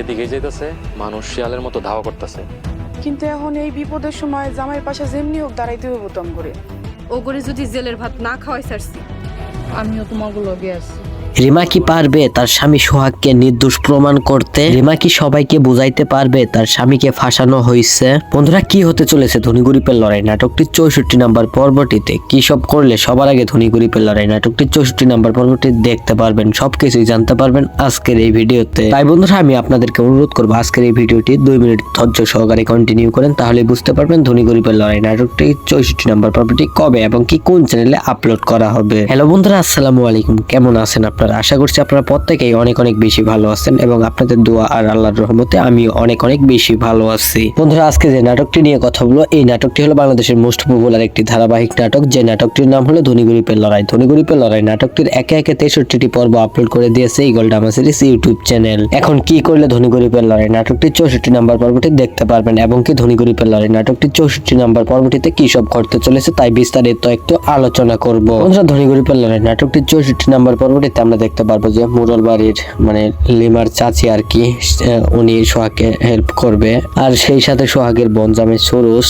এদিকে যেতেছে মানুষ শিয়ালের মতো ধাওয়া করতেছে। কিন্তু এখন এই বিপদের সময় জামাইয়ের পাশে যেমনি হোক দাঁড়াইতে হবে তম করে। ও করে যদি জেলের ভাত না খাওয়াই সারছি আমিও তোমাগুলো লগে আছি। রিমা কি পারবে তার স্বামী সোহাগকে নির্দোষ প্রমাণ করতে? রিমা কি সবাইকে বুঝাইতে পারবে তার স্বামীকে ফাঁসানো হয়েছে বন্ধুরা, কি হতে চলেছে ধনী গরিবের লড়াই? নাটকটির চৌষট্টি নাম্বার পর্বটিতে কি সব করলে সবার আগে ধনী গরিবের লড়াই? নাটকটির চৌষট্টি নাম্বার পর্বটি দেখতে পারবেন, সবকিছুই জানতে পারবেন আজকের এই ভিডিওতে। তাই বন্ধুরা, আমি আপনাদেরকে অনুরোধ করব আজকের এই ভিডিওটি দুই মিনিট ধৈর্য সহকারে কন্টিনিউ করেন, তাহলে বুঝতে পারবেন ধনী গরিবের লড়াই। নাটকটি চৌষট্টি নাম্বার পর্বটি কবে এবং কি কোন চ্যানেলে আপলোড করা হবে? হ্যালো বন্ধুরা, আসসালামু আলাইকুম। কেমন আছেন আপনারা? আশা করছি আপনারা প্রত্যেকেই অনেক অনেক বেশি ভালো আছেন এবং আপনাদের দোয়া আর আল্লাহর রহমতে আমি অনেক অনেক বেশি ভালো আছি। বন্ধুরা, আজকে যে নাটকটি নিয়ে কথা বলব, এই নাটকটি হলো বাংলাদেশের মোস্ট পপুলার একটি ধারাবাহিক নাটক, যে নাটকটির নাম হলো ধনী গরিবের লড়াই ধনী গরিবের লড়াই নাটকটির একে একে তেষট্টিটি পর্ব আপলোড করে দিয়েছে এই গোল্ডামা সিরিজ ইউটিউব চ্যানেল এখন কি করলে ধনী গরিবের লড়াই নাটকটির চৌষট্টি নাম্বার পর্বটি দেখতে পারবেন এবং কি ধনী গরিবের লড়াই নাটকটির চৌষট্টি নাম্বার পর্বটিতে কি সব ঘটতে চলেছে, তাই বিস্তারিত একটু আলোচনা করব। বন্ধুরা ধনী গরিবের লড়াই নাটকটির চৌষট্টি নাম্বার পর্বটিতে আমরা দেখতে পারব যে মুরল বাড়ির মানে লিমার চাচি আর কি উনি সোহাগকে হেল্প করবে। আর সেই সাথে সোহাগের বনজামে সরুস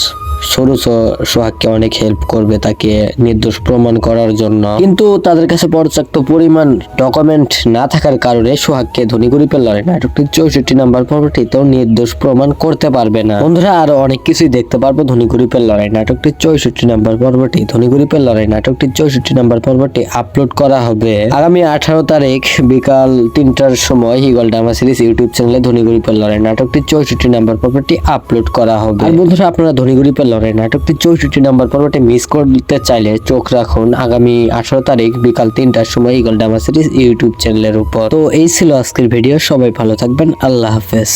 সরুস ও সোহাগকে অনেক হেল্প করবে তাকে নির্দোষ প্রমাণ করার জন্য। কিন্তু তাদের কাছে পর্যাপ্ত পরিমাণ ডকুমেন্ট না থাকার কারণে সোহাগকে ধনী গরিবের লড়াই নাটকটির চৌষট্টি নাম্বার পর্বটিতেও নির্দোষ প্রমাণ করতে পারবে না। বন্ধুরা, আরও অনেক কিছুই দেখতে পারব ধনী গরিবের লড়াই নাটকটির চৌষট্টি নাম্বার পর্বটি ধনী গরিবের লড়াই নাটকটির চৌষট্টি নাম্বার পর্বটি আপলোড করা হবে আগামী আঠারো তারিখ বিকাল তিনটার সময় হিগল ডামা সিরিজ ইউটিউব চ্যানেলে ধনী গরিবের লড়াই নাটকটির চৌষট্টি নাম্বার পর্বটি আপলোড করা হবে। আর বন্ধুরা, আপনারা ধনী গরিবের লড়াই নাটকটি চৌষট্টি নম্বর পর্বটি মিস করতে চাইলে চোখ রাখুন। আগামী আঠারো তারিখ বিকাল তিনটার সময় ইগল ডামা সিরিজ ইউটিউব চ্যানেলের উপর। তো এই ছিল আজকের ভিডিও সবাই ভালো থাকবেন। আল্লাহ হাফেজ।